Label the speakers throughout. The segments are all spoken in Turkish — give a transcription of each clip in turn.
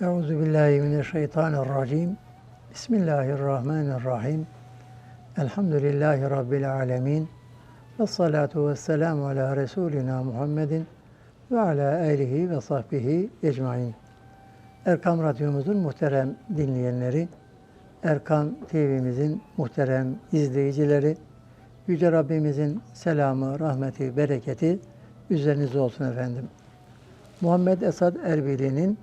Speaker 1: Euzu billahi mineşşeytanirracim. Bismillahirrahmanirrahim. Elhamdülillahi rabbil alamin. Ve salatu vesselamu ala Resulina Muhammedin ve ala alihi ve sahbihi ecmain. Erkam Radyomuzun muhterem dinleyenleri, Erkam TV'mizin muhterem izleyicileri, Yüce Rabbimizin selamı, rahmeti, bereketi üzerinize olsun efendim. Muhammed Esad Erbili'nin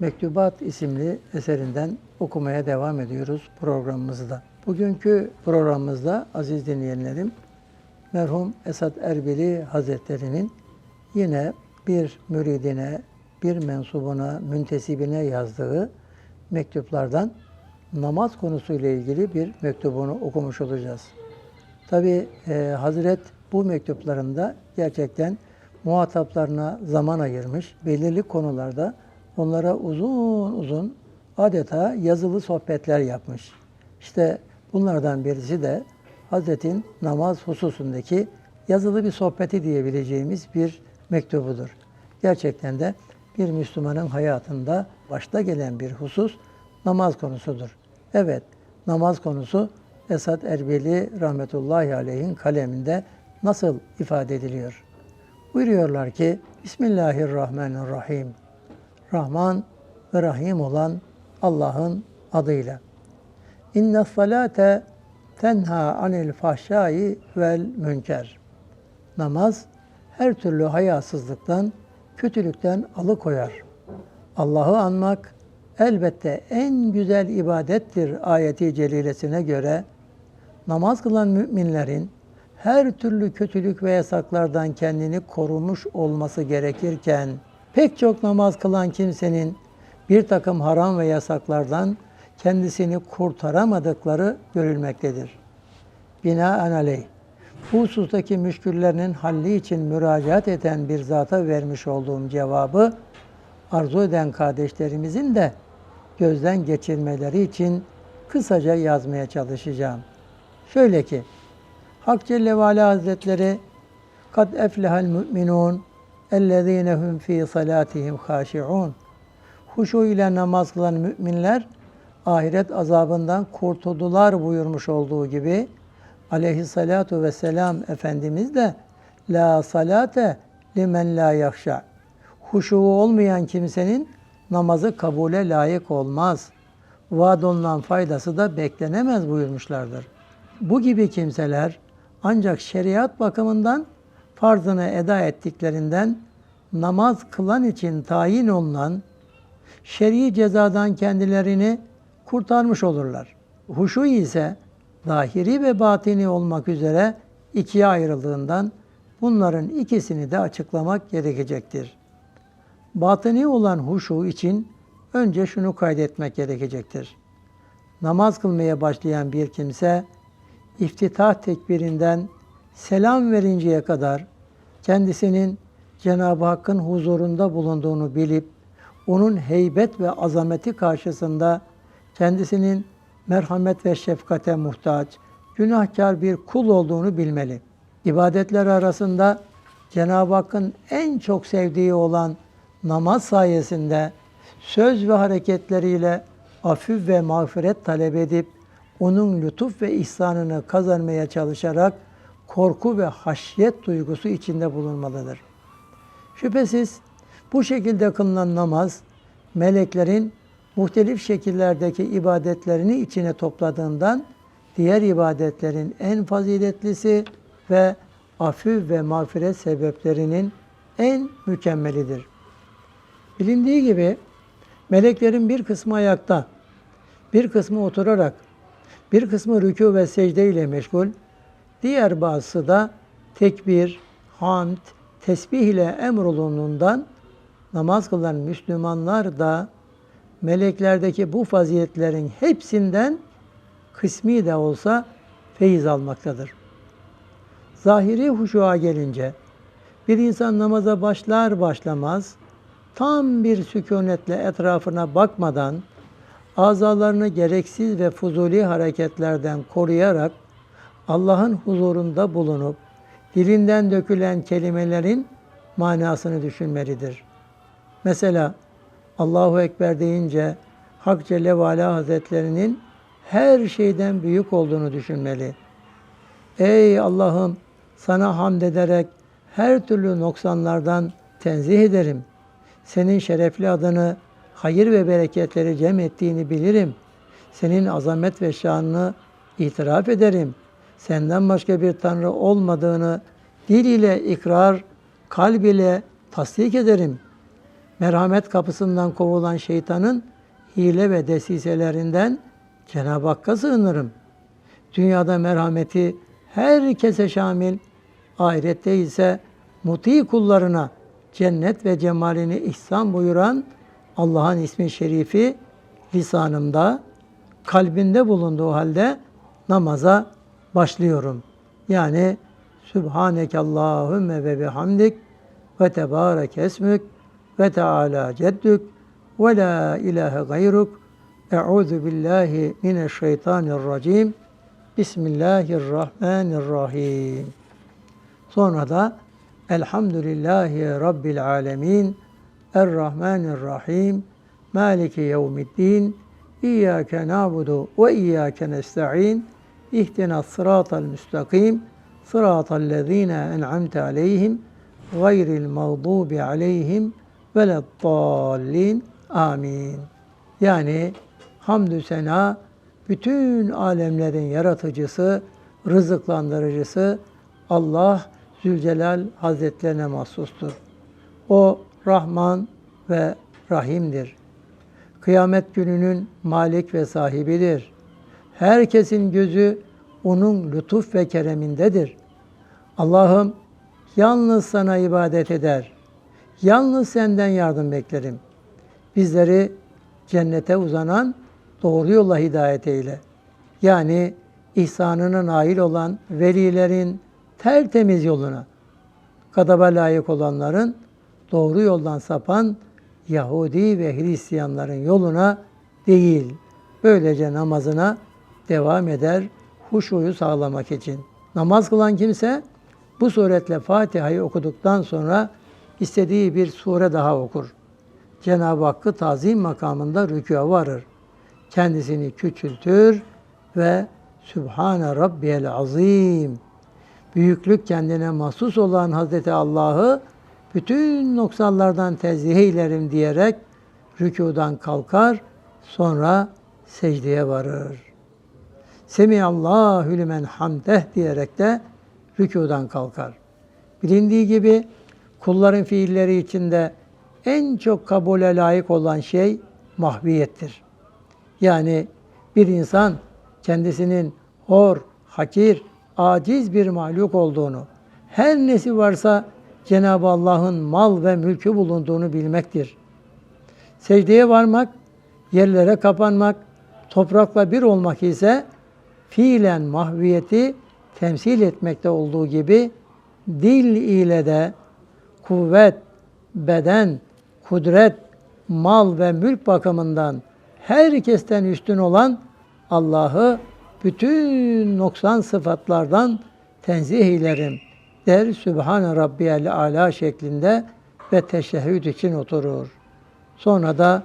Speaker 1: Mektubat isimli eserinden okumaya devam ediyoruz programımızda. Bugünkü programımızda aziz dinleyenlerim, merhum Esad Erbili Hazretleri'nin yine bir müridine, bir mensubuna, müntesibine yazdığı mektuplardan namaz konusuyla ilgili bir mektubunu okumuş olacağız. Tabi e, Hazret bu mektuplarında gerçekten muhataplarına zaman ayırmış, belirli konularda onlara uzun uzun adeta yazılı sohbetler yapmış. İşte bunlardan birisi de Hazretin namaz hususundaki yazılı bir sohbeti diyebileceğimiz bir mektubudur. Gerçekten de bir Müslümanın hayatında başta gelen bir husus namaz konusudur. Evet, namaz konusu Esad Erbili rahmetullahi aleyhin kaleminde nasıl ifade ediliyor? Buyuruyorlar ki Bismillahirrahmanirrahim. Rahman ve Rahim olan Allah'ın adıyla. İnne salate tenha anil fahşai vel münker. Namaz her türlü hayasızlıktan, kötülükten alıkoyar. Allah'ı anmak elbette en güzel ibadettir ayeti celilesine göre namaz kılan müminlerin her türlü kötülük ve yasaklardan kendini korumuş olması gerekirken pek çok namaz kılan kimsenin bir takım haram ve yasaklardan kendisini kurtaramadıkları görülmektedir. Binaenaleyh bu husustaki müşküllerinin halli için müracaat eden bir zata vermiş olduğum cevabı arzu eden kardeşlerimizin de gözden geçirmeleri için kısaca yazmaya çalışacağım. Şöyle ki, Hak Celle ve Ala Hazretleri kad eflehal müminun ellezine hum fi salatihim haşiun. Huşu ile namaz kılan müminler ahiret azabından kurtuldular buyurmuş olduğu gibi aleyhissalatu vesselam Efendimiz de la salate limen la yakşa. Huşu olmayan kimsenin namazı kabule layık olmaz. Vaad olunan faydası da beklenemez buyurmuşlardır. Bu gibi kimseler ancak şeriat bakımından farzını eda ettiklerinden namaz kılan için tayin olunan şer'i cezadan kendilerini kurtarmış olurlar. Huşu ise zahiri ve batini olmak üzere ikiye ayrıldığından bunların ikisini de açıklamak gerekecektir. Batini olan huşu için önce şunu kaydetmek gerekecektir. Namaz kılmaya başlayan bir kimse iftitah tekbirinden selam verinceye kadar kendisinin Cenab-ı Hakk'ın huzurunda bulunduğunu bilip onun heybet ve azameti karşısında kendisinin merhamet ve şefkate muhtaç, günahkar bir kul olduğunu bilmeli. İbadetler arasında Cenab-ı Hakk'ın en çok sevdiği olan namaz sayesinde söz ve hareketleriyle afif ve mağfiret talep edip onun lütuf ve ihsanını kazanmaya çalışarak korku ve haşyet duygusu içinde bulunmalıdır. Şüphesiz bu şekilde kılınan namaz meleklerin muhtelif şekillerdeki ibadetlerini içine topladığından diğer ibadetlerin en faziletlisi ve afif ve mağfiret sebeplerinin en mükemmelidir. Bilindiği gibi meleklerin bir kısmı ayakta, bir kısmı oturarak, bir kısmı rükû ve secde ile meşgul, diğer bazısı da tekbir, hamd, tesbih ile emrolunduğundan namaz kılan Müslümanlar da meleklerdeki bu faziletlerin hepsinden kısmi de olsa feyiz almaktadır. Zahiri huşuğa gelince bir insan namaza başlar başlamaz tam bir sükunetle etrafına bakmadan azalarını gereksiz ve fuzuli hareketlerden koruyarak Allah'ın huzurunda bulunup dilinden dökülen kelimelerin manasını düşünmelidir. Mesela Allahu Ekber deyince Hak Celle ve Ala Hazretlerinin her şeyden büyük olduğunu düşünmeli. Ey Allah'ım sana hamd ederek her türlü noksanlardan tenzih ederim. Senin şerefli adını hayır ve bereketleri cem ettiğini bilirim. Senin azamet ve şanını itiraf ederim. Senden başka bir tanrı olmadığını dil ile ikrar, kalb ile tasdik ederim. Merhamet kapısından kovulan şeytanın hile ve desiselerinden Cenab-ı Hakk'a sığınırım. Dünyada merhameti herkese şamil, ahirette ise muti kullarına cennet ve cemalini ihsan buyuran Allah'ın ismi şerifi lisanımda, kalbinde bulunduğu halde namaza başlıyorum. Yani Sübhaneke Allahümme ve bihamdik ve tebarek esmük ve teala ceddük ve la ilahe gayruk. Euzu billahi mineşşeytanirracim Bismillahirrahmanirrahim. Sonra da Elhamdülillahi Rabbil alemin Errahmanirrahim. Maliki yevmiddin İyyâke na'budu ve iyyâke nesta'in İhdina sıratal müstakim sıratal lezîne en'amte aleyhim gayril mağdubi aleyhim veleddallin amin. Yani hamdü sena bütün alemlerin yaratıcısı, rızıklandırıcısı Allah Zülcelal Hazretlerine mahsustur. O Rahman ve Rahim'dir. Kıyamet gününün malik ve sahibidir. Herkesin gözü onun lütuf ve keremindedir. Allah'ım yalnız sana ibadet eder. Yalnız senden yardım beklerim. Bizleri cennete uzanan doğru yolla hidayet eyle. Yani ihsanına nail olan velilerin tertemiz yoluna, kadaba layık olanların doğru yoldan sapan Yahudi ve Hristiyanların yoluna değil. Böylece namazına devam eder huşuyu sağlamak için. Namaz kılan kimse bu suretle Fatiha'yı okuduktan sonra istediği bir sure daha okur. Cenab-ı Hakk'ı tazim makamında rükûa varır. Kendisini küçültür ve Sübhane Rabbiyel Azim. Büyüklük kendine mahsus olan Hazreti Allah'ı bütün noksanlardan tezih eylerim diyerek rükudan kalkar, sonra secdeye varır. Semiyallahu limen hamdeh diyerek de rükudan kalkar. Bilindiği gibi kulların fiilleri içinde en çok kabule layık olan şey mahviyettir. Yani bir insan kendisinin hor, hakir, aciz bir mahluk olduğunu, her nesi varsa Cenab-ı Allah'ın mal ve mülkü bulunduğunu bilmektir. Secdeye varmak, yerlere kapanmak, toprakla bir olmak ise fiilen mahviyeti temsil etmekte olduğu gibi dil ile de kuvvet, beden, kudret, mal ve mülk bakımından herkesten üstün olan Allah'ı bütün noksan sıfatlardan tenzih eylerim der Sübhane Rabbiyel Ala şeklinde ve teşehhüd için oturur. Sonra da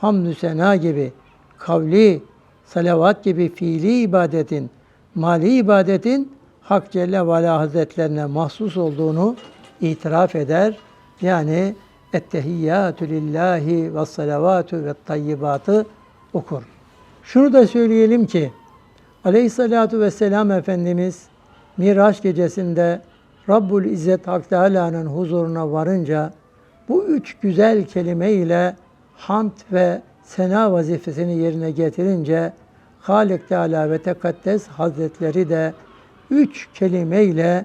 Speaker 1: hamdü sena gibi kavli, salavat gibi fiili ibadetin, mali ibadetin Hak Celle ve Ala Hazretlerine mahsus olduğunu itiraf eder. Yani ettehiyyatü lillahi ve salavatü ve tayyibatı okur. Şunu da söyleyelim ki Aleyhissalatu vesselam Efendimiz Miraç gecesinde Rabbul İzzet Hak Teala'nın huzuruna varınca bu üç güzel kelime ile hamd ve sena vazifesini yerine getirince Halik Teala ve Tekaddes Hazretleri de üç kelime ile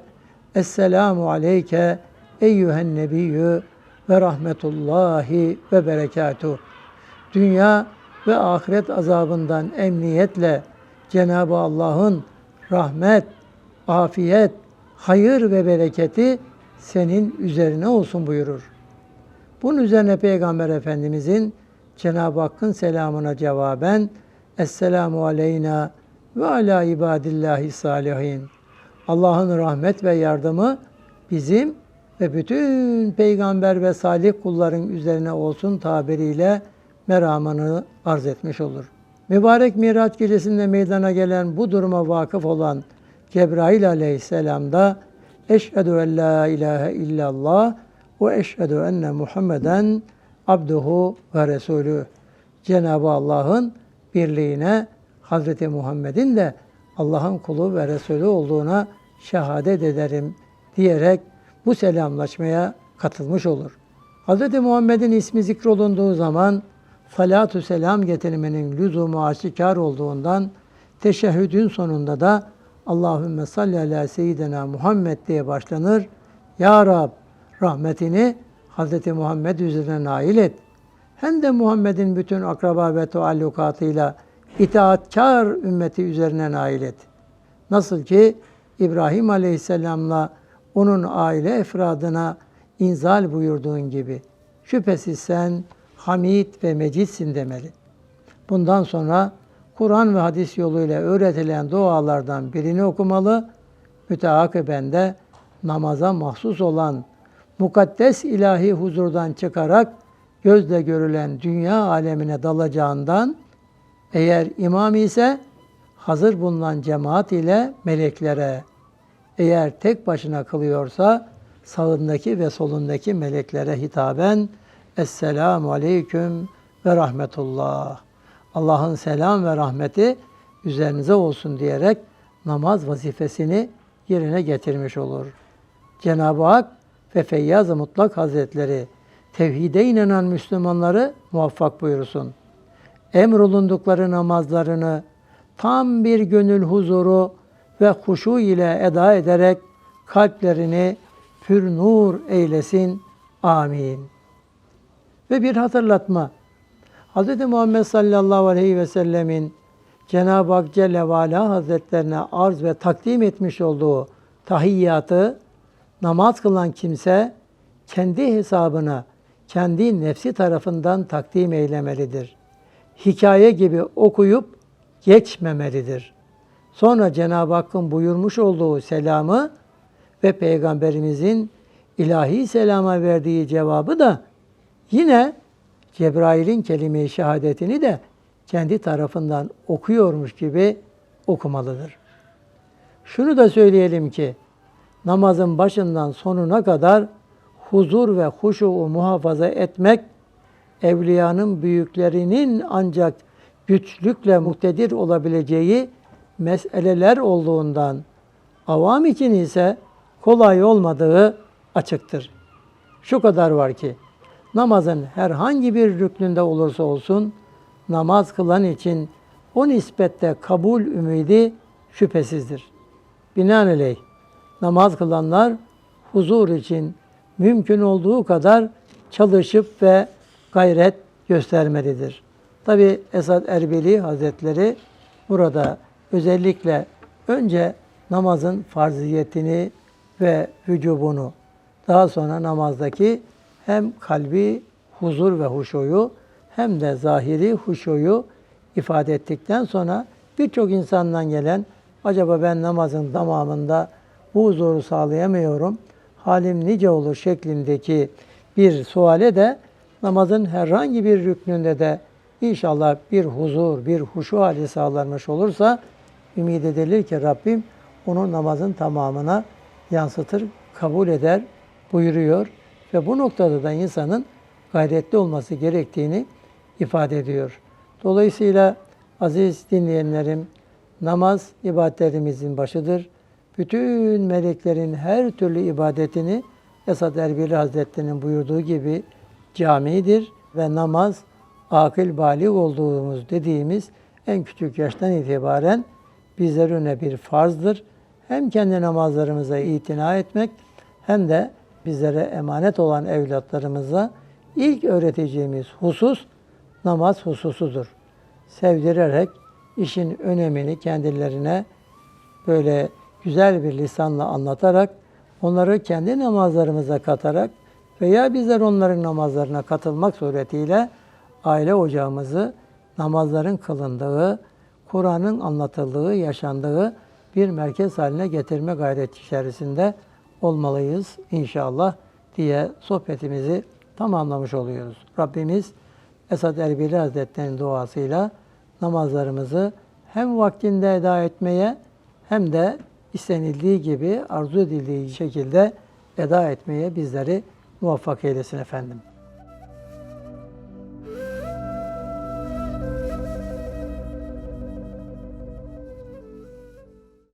Speaker 1: Esselamu aleyke eyyühen nebiyyü ve rahmetullahi ve berekatuh. Dünya ve ahiret azabından emniyetle Cenab-ı Allah'ın rahmet, afiyet, hayır ve bereketi senin üzerine olsun buyurur. Bunun üzerine Peygamber Efendimizin Cenab-ı Hakk'ın selamına cevaben Esselamu aleyna ve ala ibadillahi salihin. Allah'ın rahmet ve yardımı bizim ve bütün peygamber ve salih kulların üzerine olsun tabiriyle meramını arz etmiş olur. Mübarek Miraç gecesinde meydana gelen bu duruma vakıf olan Cebrail aleyhisselam da Eşhedü en la ilahe illallah ve eşhedü enne Muhammeden abduhu ve resulü. Cenab-ı Allah'ın birliğine Hazreti Muhammed'in de Allah'ın kulu ve Resulü olduğuna şehadet ederim diyerek bu selamlaşmaya katılmış olur. Hz. Muhammed'in ismi zikrolunduğu zaman salatu selam getirmenin lüzumu aşikar olduğundan teşehhüdün sonunda da Allahümme salli ala seyyidina Muhammed diye başlanır. Ya Rab rahmetini Hz. Muhammed üzerine nail et. Hem de Muhammed'in bütün akraba ve taallukatıyla itaatkar ümmeti üzerine nail et. Nasıl ki İbrahim Aleyhisselam'la onun aile efradına inzal buyurduğun gibi. Şüphesiz sen Hamid ve Mecidsin demeli. Bundan sonra Kur'an ve hadis yoluyla öğretilen dualardan birini okumalı, müteakiben de namaza mahsus olan mukaddes ilahi huzurdan çıkarak gözle görülen dünya alemine dalacağından eğer imam ise hazır bulunan cemaat ile meleklere, eğer tek başına kılıyorsa sağındaki ve solundaki meleklere hitaben Esselamu Aleyküm ve Rahmetullah. Allah'ın selam ve rahmeti üzerinize olsun diyerek namaz vazifesini yerine getirmiş olur. Cenab-ı Hak ve Feyyaz-ı Mutlak Hazretleri tevhide inanan Müslümanları muvaffak buyursun. Emrolundukları namazlarını tam bir gönül huzuru ve huşu ile eda ederek kalplerini pür nur eylesin. Amin. Ve bir hatırlatma. Hz. Muhammed sallallahu aleyhi ve sellemin Cenab-ı Hak Celle ve Ala Hazretlerine arz ve takdim etmiş olduğu tahiyyatı namaz kılan kimse kendi hesabına, kendi nefsi tarafından takdim eylemelidir. Hikaye gibi okuyup geçmemelidir. Sonra Cenab-ı Hakk'ın buyurmuş olduğu selamı ve Peygamberimizin ilahi selama verdiği cevabı da yine Cebrail'in kelime-i şehadetini de kendi tarafından okuyormuş gibi okumalıdır. Şunu da söyleyelim ki namazın başından sonuna kadar huzur ve huşuğu muhafaza etmek evliyanın büyüklerinin ancak güçlükle muktedir olabileceği meseleler olduğundan avam için ise kolay olmadığı açıktır. Şu kadar var ki namazın herhangi bir rüknünde olursa olsun namaz kılan için o nispette kabul ümidi şüphesizdir. Binaenaleyh namaz kılanlar huzur için mümkün olduğu kadar çalışıp ve gayret göstermelidir. Tabi Esad Erbili Hazretleri burada özellikle önce namazın farziyetini ve vücubunu, daha sonra namazdaki hem kalbi huzur ve huşuyu hem de zahiri huşuyu ifade ettikten sonra birçok insandan gelen acaba ben namazın tamamında bu huzuru sağlayamıyorum, halim nice olur şeklindeki bir suale de namazın herhangi bir rüknünde de inşallah bir huzur, bir huşu hali sağlanmış olursa ümid edilir ki Rabbim onu namazın tamamına yansıtır, kabul eder buyuruyor. Ve bu noktada da insanın gayretli olması gerektiğini ifade ediyor. Dolayısıyla aziz dinleyenlerim, namaz ibadetlerimizin başıdır. Bütün meleklerin her türlü ibadetini Esad Erbili Hazretleri'nin buyurduğu gibi camidir ve namaz akıl balik olduğumuz dediğimiz en küçük yaştan itibaren bizler önüne bir farzdır. Hem kendi namazlarımıza itina etmek hem de bizlere emanet olan evlatlarımıza ilk öğreteceğimiz husus namaz hususudur. Sevdirerek işin önemini kendilerine böyle güzel bir lisanla anlatarak onları kendi namazlarımıza katarak veya bizler onların namazlarına katılmak suretiyle aile ocağımızı namazların kılındığı, Kur'an'ın anlatıldığı, yaşandığı bir merkez haline getirme gayreti içerisinde olmalıyız inşallah. diye sohbetimizi tamamlamış oluyoruz. Rabbimiz Esad Erbili Hazretleri'nin duasıyla namazlarımızı hem vaktinde eda etmeye hem de istenildiği gibi arzu edildiği şekilde eda etmeye bizleri muvaffak eylesin efendim.